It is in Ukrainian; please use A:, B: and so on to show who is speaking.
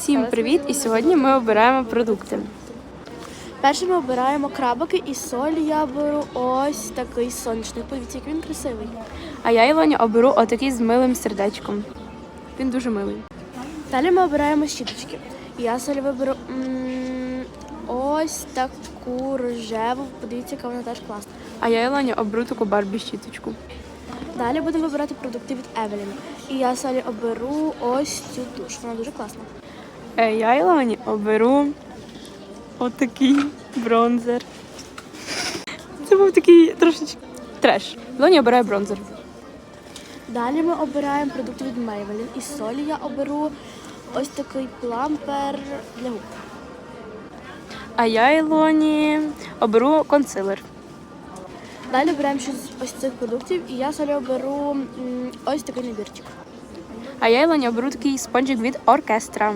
A: Всім привіт! І сьогодні ми обираємо продукти.
B: Перше ми обираємо крабики і соль. Я беру ось такий сонячний. Подивіться, як він красивий.
A: А я Ілоні оберу отакий з милим сердечком. Він дуже милий.
B: Далі ми обираємо щіточки. Я соль виберу м, ось таку рожеву. Подивіться, яка вона теж класна.
A: А я Ілоні оберу таку барбі щіточку.
B: Далі будемо вибирати продукти від Евелін. І я солі оберу ось цю туш. Вона дуже класна.
A: Е, я Ілоні оберу отакий бронзер. Це був такий трошечки треш. Ілоні обирає бронзер.
B: Далі ми обираємо продукти від Maybelline. І солі я оберу ось такий плампер для губ.
A: А я Ілоні оберу консилер.
B: Далі беремо щось з ось цих продуктів, і я солі оберу м, ось такий набірчик.
A: А я Ілоні оберу такий спонжик від оркестра.